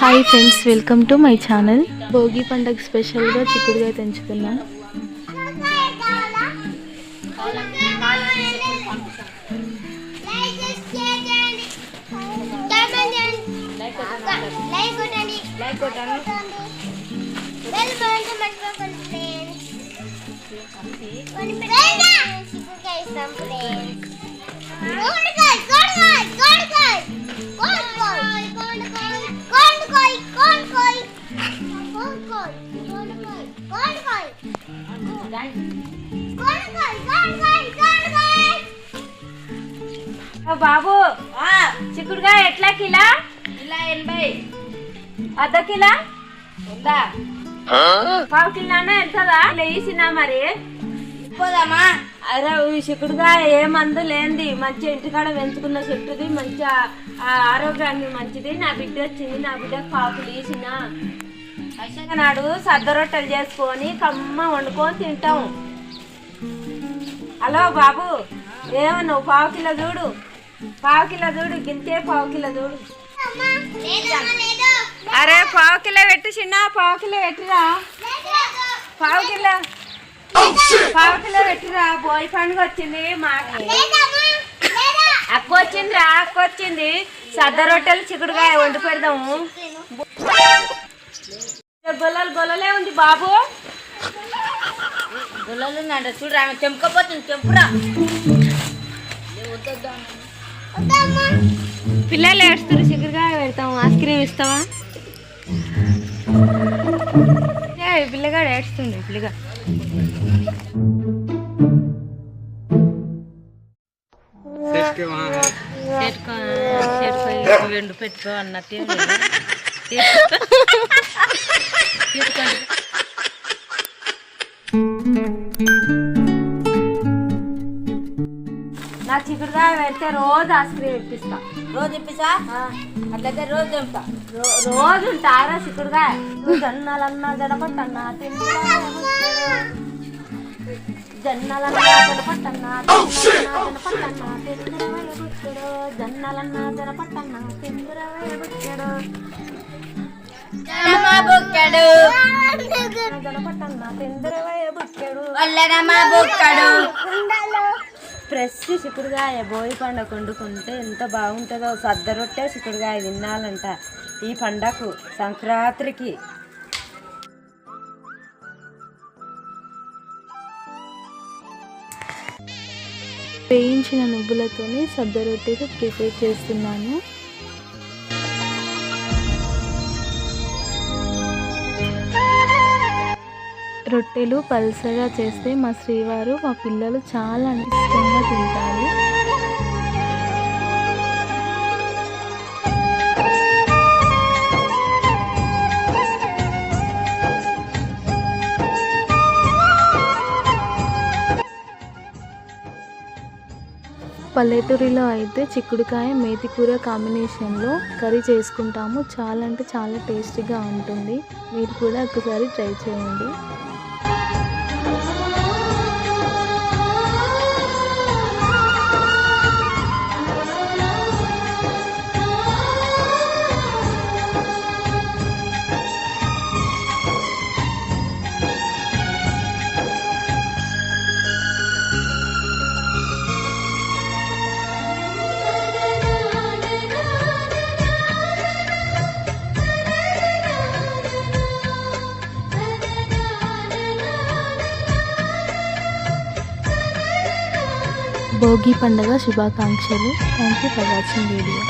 Hi friends welcome to my channel Bhogi పండగ స్పెషల్గా చిక్కుడుగా తెంచుకున్నాం like కొట్టండి లైక్ బాబు. చిక్కుడుగా ఎట్లా కిలా? ఇలా ఎనభై. అర్ధ కిలా? ఉందా? పావు కిలోనే వెళ్తుందా లేచినా మరి? పోదామా అరే ఈ చిక్కుడుగా ఏ మందు లేనిది. మంచిగా ఇంటికాడ పెంచుకున్న చెట్టుది మంచిగా ఆ ఆరోగ్యానికి మంచిది. నా బిడ్డ వచ్చింది నా బిడ్డకు పాపు లేచిన నాడు సద్ద రొట్టెలు చేసుకొని కమ్మ వండుకొని తింటాం. హలో బాబు ఏమన్నావు పావు కిలో చూడు. పావు కిలో చూడు గింతే పావు కిలో చూడు. అరే పావు కిలో పెట్టు చిన్న పావు కిలో పెట్టిరా. పావు కిలో. పావు కిలో పెట్టిరా బోయ్ పండుగ వచ్చింది మా అక్క వచ్చిందిరా అక్క వచ్చింది సద్ద రొట్టెలు చిక్కుడుగా వండి పెడదాము. గొల్లలు గొల్లలే ఉంది బాబు. గొల్లలు నాడ చూడు ఆమె తెంపకపోతుంది. తెంపురా. వద్దమ్మా పిల్లలు ఏడుస్తారు చిక్కుడుగా పెడతాము. ఐస్ క్రీమ్ ఇస్తావా? ఏ, పిల్లగాడు ఏడుస్తుంది పిల్లగా. పెట్టుకో పెట్టుకో అన్నట్టు. నా చిక్కుడుగా పెడితే రోజు ఐస్ క్రీమ్ ఇప్పిస్తా. రోజు ఇప్పిస్తా? అట్లయితే రోజు తింటా రోజు ఉంటారా చిక్కుడుగా జొన్నలన్నా జడపట్టన్నా జొన్నలన్నా జడపట్టన్నా జడపట్టన్నా తిందురవే బుచ్చడు జొన్నలన్నా జడపట్టన్నా తిందురవే బుచ్చడు. బుక్కడు. బుక్కడు. ఫ్రెష్ చిక్కుడుగాయ బోయి పండగ వండుకుంటే ఎంత బాగుంటుందో. సద్ద రొట్టె చిక్కుడుగాయ తినాలంట ఈ పండగకు సంక్రాంతికి. వేయించిన నువ్వులతోని సద్ద రొట్టెలు ప్రిపేర్ చేస్తున్నాను. రొట్టెలు పల్సగా చేస్తే మా శ్రీవారు మా పిల్లలు చాలా ఇష్టంగా తింటారు. పల్లెటూరిలో అయితే చిక్కుడుకాయ మేతికూర కాంబినేషన్లో కర్రీ చేసుకుంటాము. చాలా అంటే చాలా టేస్టీగా ఉంటుంది. మీరు కూడా ఒకసారి ట్రై చేయండి. భోగి పండుగ శుభాకాంక్షలు. Thank you for watching video.